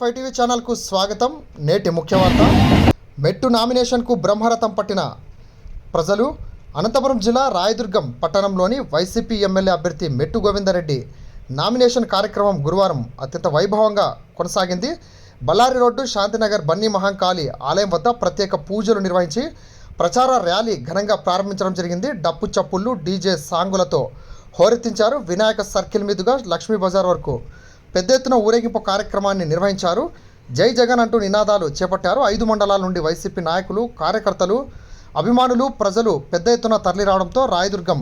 Five TV ఛానల్కు స్వాగతం. నేటి ముఖ్యవార్త మెట్టు నామినేషన్కు బ్రహ్మరథం పట్టిన ప్రజలు అనంతపురం జిల్లా రాయదుర్గం పట్టణంలోని వైసీపీ ఎమ్మెల్యే అభ్యర్థి మెట్టు గోవిందరెడ్డి నామినేషన్ కార్యక్రమం గురువారం అత్యంత వైభవంగా కొనసాగింది. బళ్ళారి రోడ్డు శాంతినగర్ బన్నీ మహంకాళి ఆలయం వద్ద ప్రత్యేక పూజలు నిర్వహించి ప్రచార ర్యాలీ ఘనంగా ప్రారంభించడం జరిగింది. డప్పు చప్పుళ్ళు డీజే సాంగులతో హోరెత్తించారు. వినాయక సర్కిల్ మీదుగా లక్ష్మీ బజార్ వరకు పెద్ద ఎత్తున ఊరేగింపు కార్యక్రమాన్ని నిర్వహించారు. జై జగన్ అంటూ నినాదాలు చేపట్టారు. ఐదు మండలాల నుండి వైసీపీ నాయకులు కార్యకర్తలు అభిమానులు ప్రజలు పెద్ద ఎత్తున తరలిరావడంతో రాయదుర్గం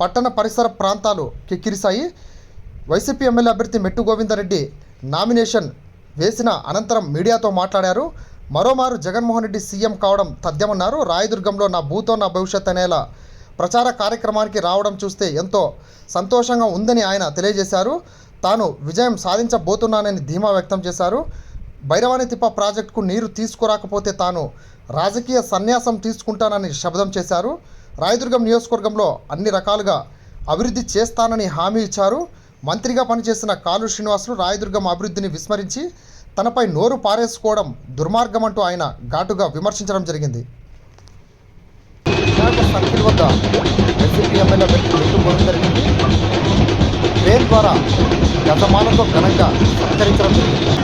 పట్టణ పరిసర ప్రాంతాలు కిక్కిరిశాయి. వైసీపీ ఎమ్మెల్యే అభ్యర్థి మెట్టు గోవిందరెడ్డి నామినేషన్ వేసిన అనంతరం మీడియాతో మాట్లాడారు. మరోమారు జగన్మోహన్ రెడ్డి సీఎం కావడం తథ్యమన్నారు. రాయదుర్గంలో నా భూతో నా భవిష్యత్ అనేలా ప్రచార కార్యక్రమానికి రావడం చూస్తే ఎంతో సంతోషంగా ఉందని ఆయన తెలియజేశారు. తాను విజయం సాధించబోతున్నానని ధీమా వ్యక్తం చేశారు. భైరవాణి తిప్ప ప్రాజెక్టుకు నీరు తీసుకురాకపోతే తాను రాజకీయ సన్యాసం తీసుకుంటానని శబ్దం చేశారు. రాయదుర్గం నియోజకవర్గంలో అన్ని రకాలుగా అభివృద్ధి చేస్తానని హామీ ఇచ్చారు. మంత్రిగా పనిచేసిన కాలు శ్రీనివాసులు రాయదుర్గం అభివృద్ధిని విస్మరించి తనపై నోరు పారేసుకోవడం దుర్మార్గం అంటూ ఆయన ఘాటుగా విమర్శించడం జరిగింది. సర్కిల్ వద్ద ఎమ్మెల్యే వ్యక్తి ట్రైన్ ద్వారా గతమానంతో ఘనంగా సత్కరించడం జరిగింది.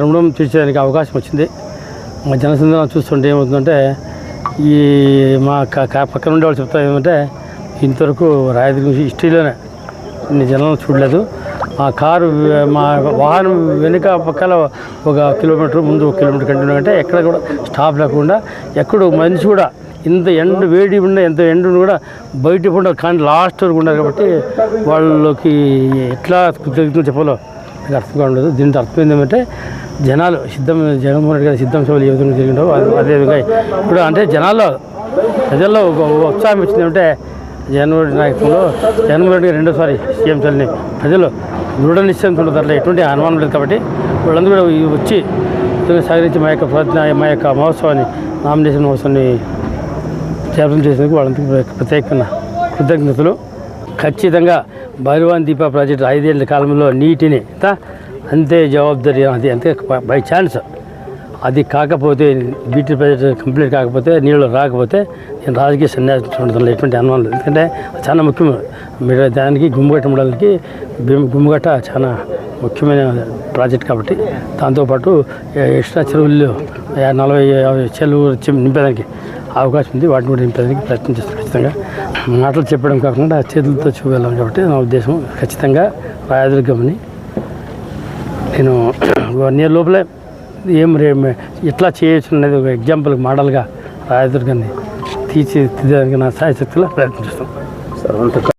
రుణం తీర్చడానికి అవకాశం వచ్చింది. మా జనసంద్రం చూస్తుంటే ఏమవుతుందంటే ఈ మా పక్కన ఉండే వాళ్ళు చెప్తా ఏమంటే ఇంతవరకు రాయదుర్గం హిస్టరీలోనే ఇన్ని జనాలు చూడలేదు. ఆ కారు మా వాహనం వెనుక పక్కల ఒక కిలోమీటర్ ముందు ఒక కిలోమీటర్ కంటిన్యూ అంటే ఎక్కడ కూడా స్టాప్ లేకుండా ఎక్కడ మనిషి కూడా ఇంత ఎండ వేడి ఉండే ఎంత ఎండ కూడా బయట కూడా కానీ లాస్ట్ వరకు ఉన్నారు కాబట్టి వాళ్ళకి ఎట్లా కృతజ్ఞతలు చెప్పాలో నాకు అర్థం ఉండదు దీంతో అర్థం ఏంటంటే జనాలు సిద్ధం జగన్మోహన్ రెడ్డి గారి సిద్ధం సభలు ఏ విధంగా జరిగిందో అదే- అదేవిధంగా ఇప్పుడు అంటే జనాల్లో ప్రజల్లో ఒక ఉత్సాహం ఉత్సాహం వచ్చిందంటే జగన్మోహన్ రెడ్డి నాయకులు జగన్మోహన్ రెడ్డి గారు రెండోసారి సీఎం చల్లని ప్రజలు దృఢ నిశ్చయంతో ఉండదు ఎటువంటి అనుమానం లేదు కాబట్టి వాళ్ళందరూ కూడా వచ్చి సహకరించి మా యొక్క ప్రయత్న మా యొక్క మహోత్సవాన్ని నామినేషన్ మహోత్సవాన్ని జయప్రదం చేసినందుకు వాళ్ళందరికీ ప్రత్యేకమైన కృతజ్ఞతలు. ఖచ్చితంగా భగవాన్ దీప ప్రాజెక్టు ఐదేళ్ళ కాలంలో నీటిని అంతే జవాబుదారీ అది అంతే బై ఛాన్స్. అది కాకపోతే బీటీ ప్రాజెక్ట్ కంప్లీట్ కాకపోతే నీళ్ళు రాకపోతే నేను రాజకీయ సన్యాసం ఉండడంలో ఎటువంటి అనుమానం లేదు. ఎందుకంటే చాలా ముఖ్యం. మీరు దానికి గుమ్మగట్ట మండలానికి గుమ్మగట్ట చాలా ముఖ్యమైన ప్రాజెక్ట్ కాబట్టి దాంతోపాటు ఎక్స్ట్రా చెరువులు నలభై యాభై చెరువు నింపేదానికి అవకాశం ఉంది. వాటిని కూడా నింపేదానికి ప్రయత్నం చేస్తాను ఖచ్చితంగా. మాటలు చెప్పడం కాకుండా చేతులతో చూపెళ్ళాం కాబట్టి నా ఉద్దేశం ఖచ్చితంగా రాయదుర్గమని నేను వన్ ఇయర్ లోపలే ఏం రే ఇట్లా చేయొచ్చు అనేది ఒక ఎగ్జాంపుల్ మోడల్గా రాయదుర్గాన్ని తీర్చిదిద్దడానికి నా సాయశక్తిలో ప్రయత్నిస్తాం చేస్తాను